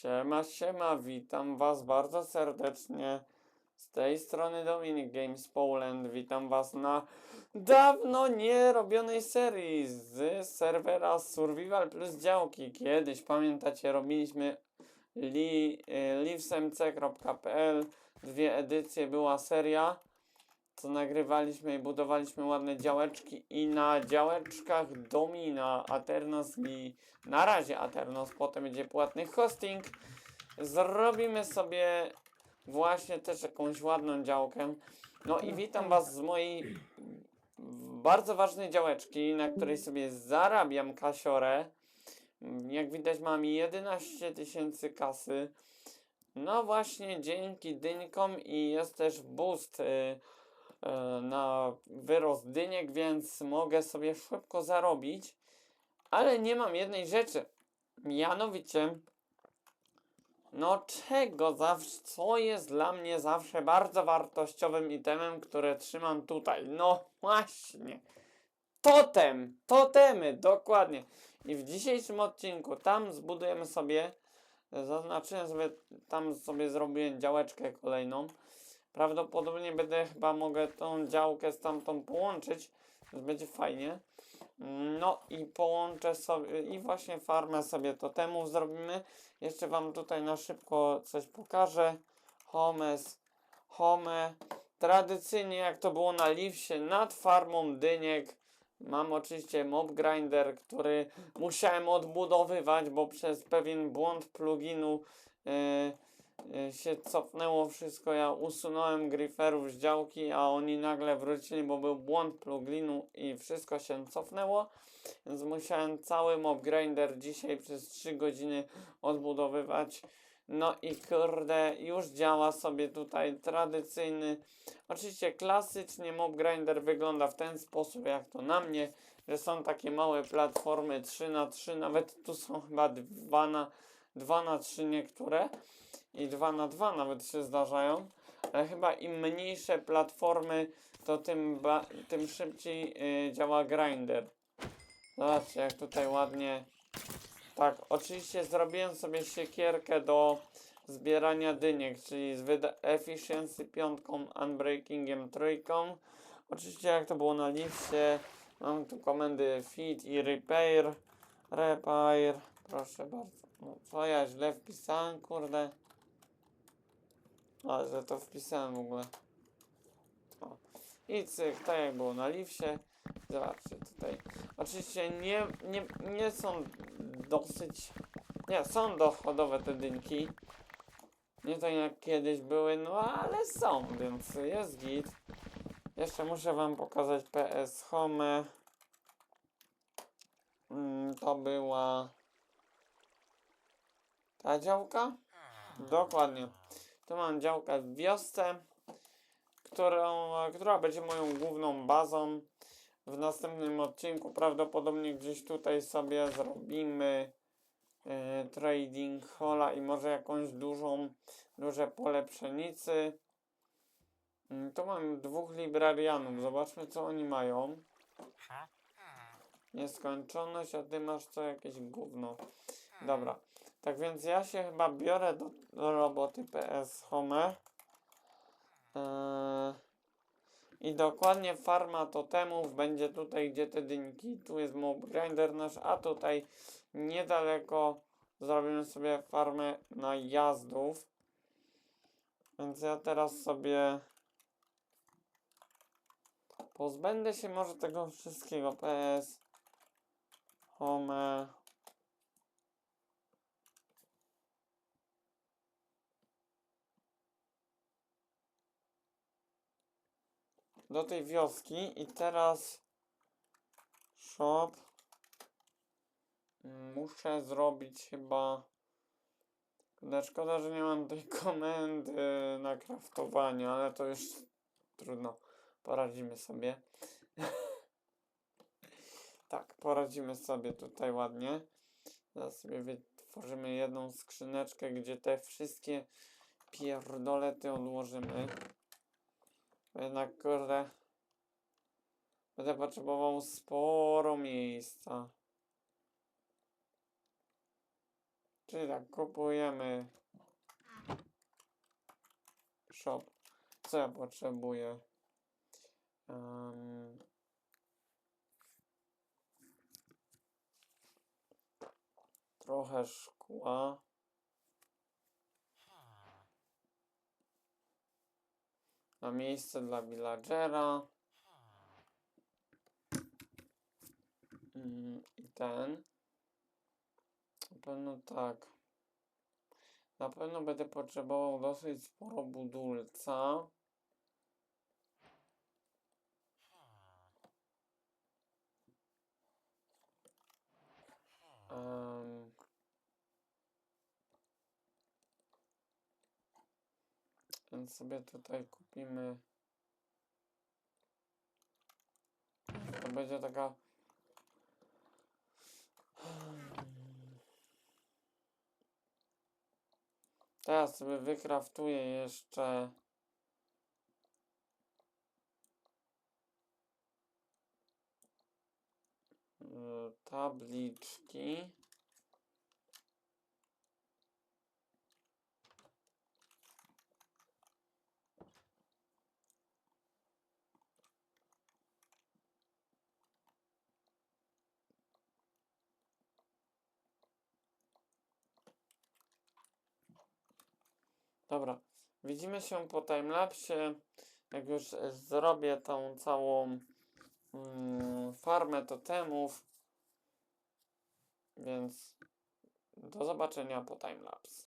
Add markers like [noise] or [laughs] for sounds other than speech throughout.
Siema, siema, witam was bardzo serdecznie. Z tej strony Dominik Games Poland. Witam was na dawno nie serii z serwera Survival plus działki. Kiedyś, pamiętacie, robiliśmy li, y, livesmc.pl. Dwie edycje była seria, co nagrywaliśmy i budowaliśmy ładne działeczki i na działeczkach Domina, Aternos i na razie Aternos, potem będzie płatny hosting. Zrobimy sobie właśnie też jakąś ładną działkę. No i witam Was z mojej bardzo ważnej działeczki, na której sobie zarabiam kasiorę. Jak widać mam 11 tysięcy kasy. No właśnie dzięki dyńkom i jest też boost y, na wyrost dyniek, więc mogę sobie szybko zarobić. Ale nie mam jednej rzeczy. Mianowicie, no czego zawsze, co jest dla mnie zawsze bardzo wartościowym itemem, które trzymam tutaj? No właśnie. Totem, totemy, dokładnie. I w dzisiejszym odcinku tam zbudujemy sobie, zaznaczyłem sobie, tam sobie zrobiłem działeczkę kolejną. Prawdopodobnie będę chyba mogę tą działkę z tamtą połączyć, więc będzie fajnie. No i połączę sobie i właśnie farmę sobie totemów zrobimy. Jeszcze wam tutaj na szybko coś pokażę. Homes, home. Tradycyjnie jak to było na Livsie, nad farmą dyniek. Mam oczywiście mob grinder, który musiałem odbudowywać, bo przez pewien błąd pluginu yy, się cofnęło wszystko. Ja usunąłem griferów z działki, a oni nagle wrócili, bo był błąd pluginu i wszystko się cofnęło. Więc musiałem cały mob grinder dzisiaj przez 3 godziny odbudowywać. No i kurde, już działa sobie tutaj tradycyjny. Oczywiście klasycznie mob grinder wygląda w ten sposób jak to na mnie, że są takie małe platformy 3 na 3 nawet tu są chyba 2 na 2 na 3 niektóre i 2 na 2 nawet się zdarzają. Ale chyba im mniejsze platformy, to tym, tym szybciej y, działa grinder. Zobaczcie jak tutaj ładnie tak, oczywiście zrobiłem sobie siekierkę do zbierania dyniek, czyli z efficiency piątką, unbreakingiem trójką. Oczywiście jak to było na lifcie, mam tu komendy feed i repair, repair, proszę bardzo. No, co ja źle wpisałem, kurde. Ale że to wpisałem w ogóle. O. I cyk, tak jak było na lifcie. Zobaczcie tutaj. Oczywiście nie, nie, nie są dosyć. Nie, są dochodowe te dynki. Nie tak jak kiedyś były, no ale są, więc jest git. Jeszcze muszę wam pokazać PS Home. Mm, to była ta działka? Dokładnie. Tu mam działkę w wiosce, którą, która będzie moją główną bazą. W następnym odcinku prawdopodobnie gdzieś tutaj sobie zrobimy e, trading hola i może jakąś dużą, duże pole pszenicy. Mm, Tu mam dwóch librarianów. Zobaczmy co oni mają. Nieskończoność, a ty masz co jakieś gówno. Dobra. Tak więc ja się chyba biorę do, do roboty PS Home. Eee, I dokładnie farma totemów będzie tutaj, gdzie te dynki. Tu jest mob grinder nasz, a tutaj niedaleko zrobimy sobie farmę najazdów. Więc ja teraz sobie pozbędę się może tego wszystkiego. PS Home. Do tej wioski i teraz shop muszę zrobić chyba szkoda, że nie mam tej komendy na kraftowanie, ale to już trudno. Poradzimy sobie. [laughs] tak, poradzimy sobie tutaj ładnie. Teraz sobie wytworzymy jedną skrzyneczkę, gdzie te wszystkie pierdolety odłożymy. Jednak kurde. Będę potrzebował sporo miejsca. Czyli tak, kupujemy shop. Co ja potrzebuję? Em, trochę szkła. Na miejsce dla villagera. Mm, I ten. Na pewno tak. Na pewno będę potrzebował dosyć sporo budulca. Więc sobie tutaj kupimy. To będzie taka. Teraz sobie wykraftuję jeszcze. Tabliczki. Dobra, widzimy się po timelapsie. Jak już zrobię tą całą mm, farmę totemów. Więc do zobaczenia po timelapse.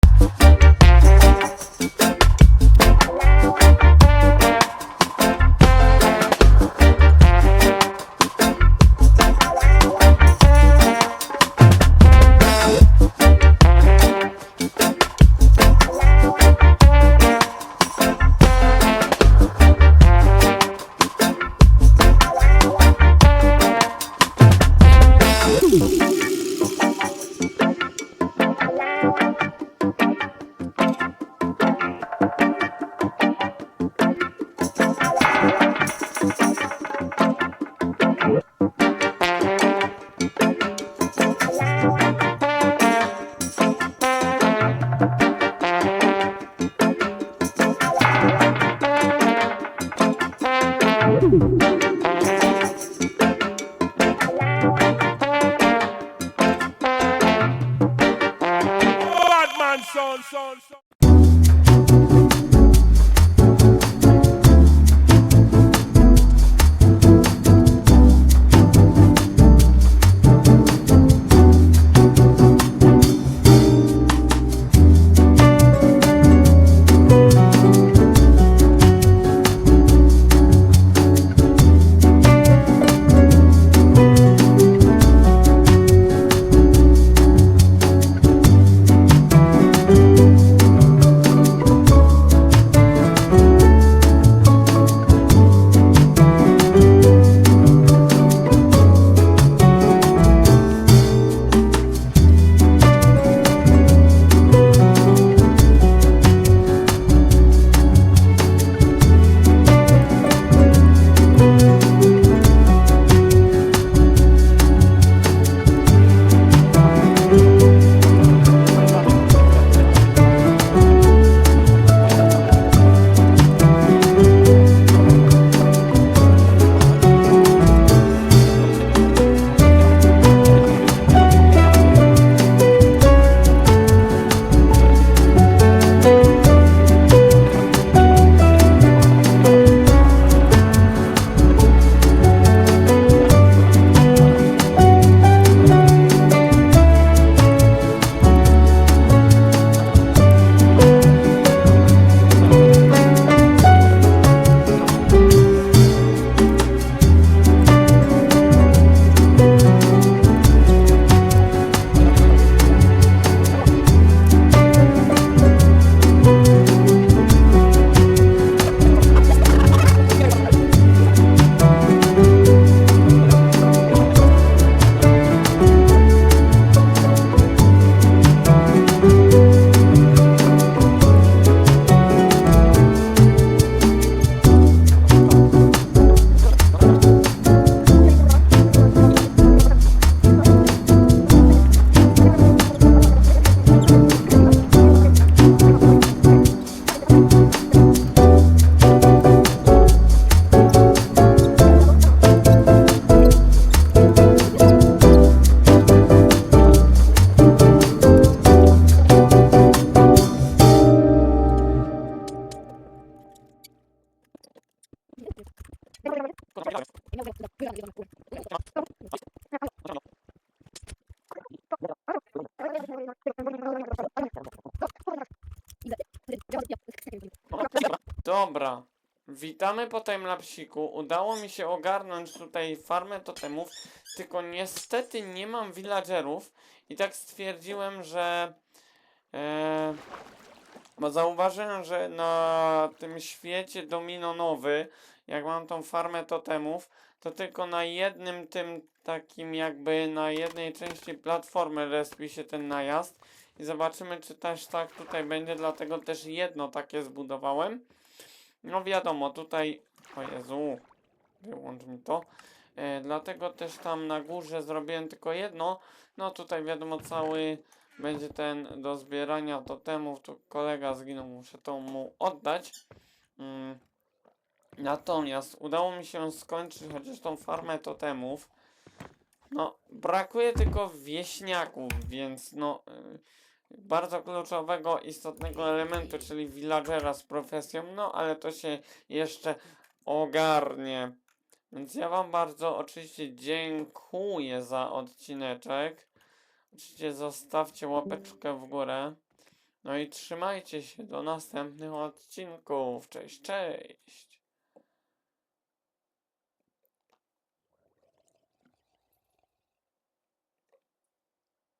Dobra. Witamy po timelapsiku. Udało mi się ogarnąć tutaj farmę totemów, tylko niestety nie mam villagerów i tak stwierdziłem, że e, bo zauważyłem, że na tym świecie domino nowy, jak mam tą farmę totemów, to tylko na jednym tym takim jakby na jednej części platformy respi się ten najazd i zobaczymy czy też tak tutaj będzie, dlatego też jedno takie zbudowałem. No wiadomo, tutaj, o Jezu, wyłącz mi to. E, dlatego też tam na górze zrobiłem tylko jedno. No tutaj wiadomo, cały będzie ten do zbierania totemów. Tu kolega zginął, muszę to mu oddać. Mm. Natomiast udało mi się skończyć chociaż tą farmę totemów. No, brakuje tylko wieśniaków, więc no, y, bardzo kluczowego, istotnego elementu, czyli villagera z profesją, no ale to się jeszcze ogarnie. Więc ja wam bardzo oczywiście dziękuję za odcineczek. Oczywiście zostawcie łapeczkę w górę. No i trzymajcie się do następnych odcinków. Cześć, cześć.